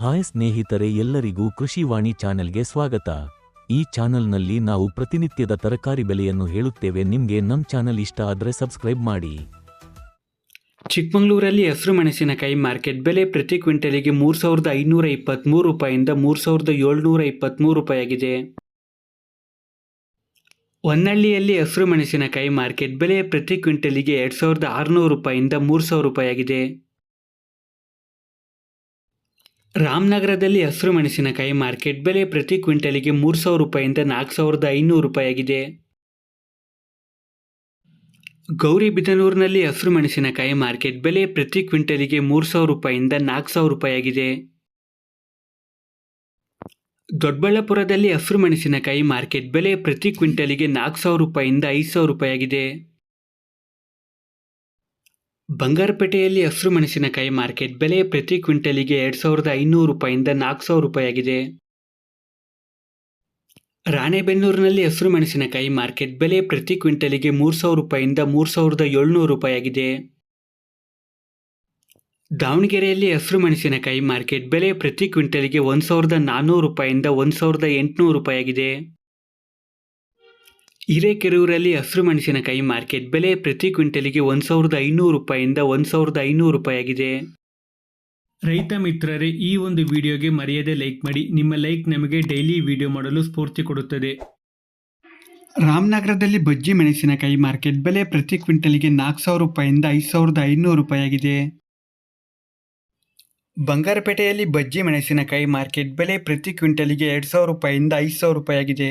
Hi ಸ್ನೇಹಿತರೆ ಎಲ್ಲರಿಗೂ ಕೃಷಿವಾಣಿ ಚಾನೆಲ್ಗೆ ಸ್ವಾಗತ. ಈ ಚಾನೆಲ್ನಲ್ಲಿ ನಾವು ಪ್ರತಿನಿತ್ಯದ ತರಕಾರಿ ಬೆಲೆಯನ್ನು ಹೇಳುತ್ತೇವೆ. ನಿಮಗೆ ನಮ್ಮ ಚಾನೆಲ್ ಇಷ್ಟ ಆದರೆ ಸಬ್ಸ್ಕ್ರೈಬ್ ಮಾಡಿ. ಚಿಕ್ಕಮಗಳೂರಲ್ಲಿ ಹಸಿರು ಮೆಣಸಿನಕಾಯಿ ಮಾರ್ಕೆಟ್ ಬೆಲೆ ಪ್ರತಿ ಕ್ವಿಂಟಲಿಗೆ ಮೂರು ಸಾವಿರದ ಐನೂರ ಇಪ್ಪತ್ತ್ಮೂರು ರೂಪಾಯಿಂದ ಮೂರು ಸಾವಿರದ ಏಳ್ನೂರ ಇಪ್ಪತ್ತ್ಮೂರು ರೂಪಾಯಿಯಾಗಿದೆ. ಹೊನ್ನಳ್ಳಿಯಲ್ಲಿ ಹಸಿರು ಮೆಣಸಿನಕಾಯಿ ಮಾರ್ಕೆಟ್ ಬೆಲೆ ಪ್ರತಿ ಕ್ವಿಂಟಲಿಗೆ ಎರಡು ಸಾವಿರದ ಆರುನೂರು ರೂಪಾಯಿಂದ ಮೂರು ಸಾವಿರ ರೂಪಾಯಾಗಿದೆ ರಾಮನಗರದಲ್ಲಿ ಹಸಿರು ಮೆಣಸಿನಕಾಯಿ ಮಾರ್ಕೆಟ್ ಬೆಲೆ ಪ್ರತಿ ಕ್ವಿಂಟಲಿಗೆ ಮೂರು ಸಾವಿರ ರೂಪಾಯಿಂದ ನಾಲ್ಕು ಸಾವಿರದ ಐನೂರು ರೂಪಾಯಿಯಾಗಿದೆ. ಗೌರಿಬಿದನೂರಿನಲ್ಲಿ ಹಸಿರು ಮೆಣಸಿನಕಾಯಿ ಮಾರ್ಕೆಟ್ ಬೆಲೆ ಪ್ರತಿ ಕ್ವಿಂಟಲಿಗೆ ಮೂರು ಸಾವಿರ ರೂಪಾಯಿಂದ ನಾಲ್ಕು ಸಾವಿರ ರೂಪಾಯಿಯಾಗಿದೆ. ದೊಡ್ಡಬಳ್ಳಾಪುರದಲ್ಲಿ ಹಸಿರು ಮೆಣಸಿನಕಾಯಿ ಮಾರ್ಕೆಟ್ ಬೆಲೆ ಪ್ರತಿ ಕ್ವಿಂಟಲಿಗೆ ನಾಲ್ಕು ಸಾವಿರ ರೂಪಾಯಿಂದ ಐದು ಸಾವಿರ ರೂಪಾಯಾಗಿದೆ ಬಂಗಾರಪೇಟೆಯಲ್ಲಿ ಹಸಿರು ಮೆಣಸಿನಕಾಯಿ ಮಾರ್ಕೆಟ್ ಬೆಲೆ ಪ್ರತಿ ಕ್ವಿಂಟಲಿಗೆ ಎರಡು ಸಾವಿರದ ಐನೂರು ರೂಪಾಯಿಂದ ನಾಲ್ಕು ಸಾವಿರ ರೂಪಾಯಿಯಾಗಿದೆ. ರಾಣೆಬೆನ್ನೂರಿನಲ್ಲಿ ಹಸಿರು ಮೆಣಸಿನಕಾಯಿ ಮಾರ್ಕೆಟ್ ಬೆಲೆ ಪ್ರತಿ ಕ್ವಿಂಟಲಿಗೆ ಮೂರು ಸಾವಿರ ರೂಪಾಯಿಂದ ಮೂರು ಸಾವಿರದ ಏಳ್ನೂರು ರೂಪಾಯಿಯಾಗಿದೆ. ದಾವಣಗೆರೆಯಲ್ಲಿ ಹಸಿರು ಮೆಣಸಿನಕಾಯಿ ಮಾರ್ಕೆಟ್ ಬೆಲೆ ಪ್ರತಿ ಕ್ವಿಂಟಲಿಗೆ ಒಂದು ಸಾವಿರದ ನಾನ್ನೂರು ರೂಪಾಯಿಂದ ಒಂದು ಸಾವಿರದ ಎಂಟುನೂರು ರೂಪಾಯಾಗಿದೆ ಹಿರೇಕೆರೂರಲ್ಲಿ ಹಸಿರು ಮೆಣಸಿನಕಾಯಿ ಮಾರ್ಕೆಟ್ ಬೆಲೆ ಪ್ರತಿ ಕ್ವಿಂಟಲಿಗೆ ಒಂದು ಸಾವಿರದ ಐನೂರು ರೂಪಾಯಿಂದ ಒಂದು ಸಾವಿರದ ಐನೂರು ರೂಪಾಯಿಯಾಗಿದೆ. ರೈತ ಮಿತ್ರರೇ, ಈ ಒಂದು ವಿಡಿಯೋಗೆ ಮರೆಯದೆ ಲೈಕ್ ಮಾಡಿ. ನಿಮ್ಮ ಲೈಕ್ ನಮಗೆ ಡೈಲಿ ವಿಡಿಯೋ ಮಾಡಲು ಸ್ಫೂರ್ತಿ ಕೊಡುತ್ತದೆ. ರಾಮನಗರದಲ್ಲಿ ಬಜ್ಜಿ ಮೆಣಸಿನಕಾಯಿ ಮಾರ್ಕೆಟ್ ಬೆಲೆ ಪ್ರತಿ ಕ್ವಿಂಟಲಿಗೆ ನಾಲ್ಕು ಸಾವಿರ ರೂಪಾಯಿಂದ ಐದು ಸಾವಿರದ ಐನೂರು ರೂಪಾಯಿಯಾಗಿದೆ. ಬಂಗಾರಪೇಟೆಯಲ್ಲಿ ಬಜ್ಜಿ ಮೆಣಸಿನಕಾಯಿ ಮಾರ್ಕೆಟ್ ಬೆಲೆ ಪ್ರತಿ ಕ್ವಿಂಟಲಿಗೆ ಎರಡು ಸಾವಿರ ರೂಪಾಯಿಂದ ಐದು ಸಾವಿರ ರೂಪಾಯಾಗಿದೆ